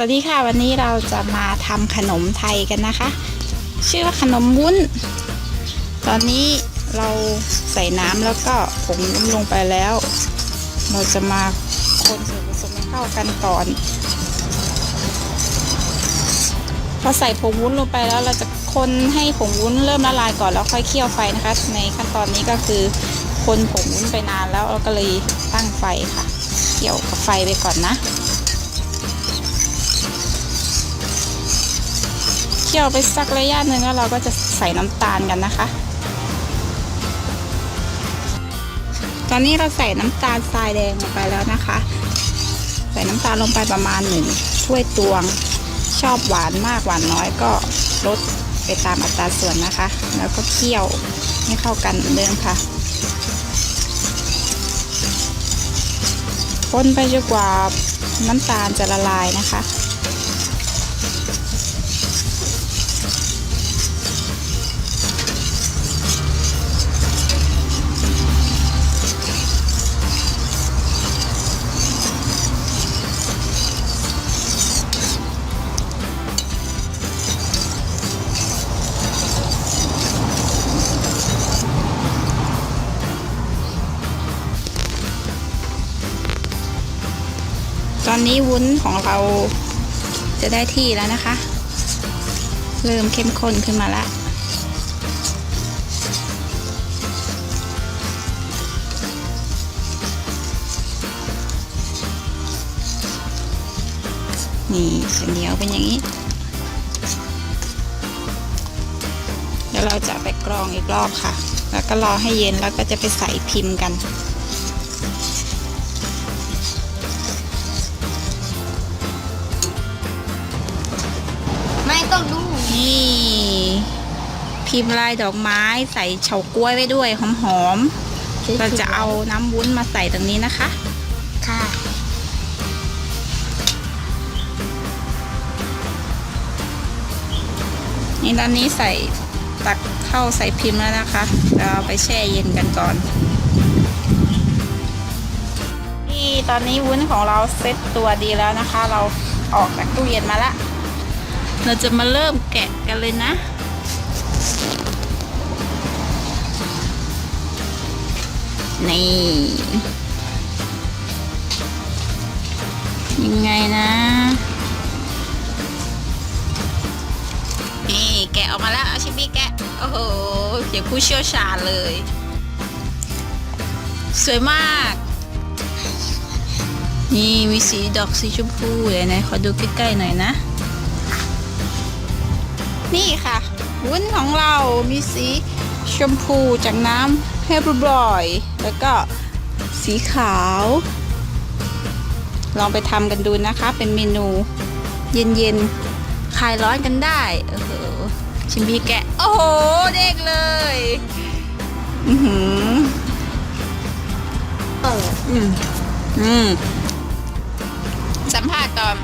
สวัสดีค่ะวันนี้เราจะมาทำขนมไทยกันนะคะ ชื่อว่าขนมวุ้น ตอนนี้เราใส่น้ำแล้วก็ผงวุ้นลงไปแล้ว เราจะมาคนส่วนผสมให้เข้ากันก่อน พอใส่ผงวุ้นลงไปแล้วเราจะคนให้ผงวุ้นเริ่มละลายก่อนแล้วค่อยเคี่ยวไฟนะคะ ในขั้นตอนนี้ก็คือคนผงวุ้นไปนานแล้วเราก็เลยตั้งไฟค่ะ เคี่ยวกับไฟไปก่อนนะ เคี่ยวไปสักระยะหนึ่งแล้วเราก็จะใส่น้ำตาลกันนะคะ ตอนนี้เราใส่น้ำตาลทรายแดงลงไปแล้วนะคะ ใส่น้ำตาลลงไปประมาณหนึ่งถ้วยตวง ชอบหวานมากหวานน้อยก็ลดไปตามอัตราส่วนนะคะ แล้วก็เคี่ยวให้เข้ากันเหมือนเดิมค่ะคนไปจนกว่าน้ำตาลจะละลายนะคะ อนนี้วุ้นของเราจะได้ที่แล้วนะคะ เริ่มเข้มข้นขึ้นมาแล้วนี่จะเหนียวเป็นอย่างนี้เดี๋ยวเราจะไปกรองอีกรอบค่ะ แล้วก็รอให้เย็นแล้วก็จะไปใส่พิมพ์กัน ต้องดูนี่ พิมพ์ลายดอกไม้ใส่เฉาก๊วยไว้ด้วยหอมๆเราจะเอาน้ำวุ้นมาใส่ตรงนี้นะคะ ค่ะนี่ตอนนี้ใส่ตักเข้าใส่พิมพ์แล้วนะคะเราเอาไปแช่เย็นกันก่อน นี่ตอนนี้วุ้นของเราเซ็ตตัวดีแล้วนะคะ เราออกจากตู้เย็นมาละ เราจะมาเริ่มแกะกันเลยนะ นี่ ยังไงนะ นี่แกะออกมาแล้วเอาชิปปี้แกะ โอ้โหเดี๋ยวผู้เชี่ยวชาญเลย สวยมาก นี่มีสีดอกสีชมพูเลยนะขอดูใกล้ๆหน่อยนะ นี่ค่ะ วุ้นของเรามีสีชมพูจากน้ำเฮบรอย แล้วก็สีขาว ลองไปทำกันดูนะคะ เป็นเมนูเย็นๆคลายร้อนกันได้โอ้โหชิมบีแกะ โอ้โห เด็กเลย อือหือเปิดอืมอืมสัมภาษณ์ก่อน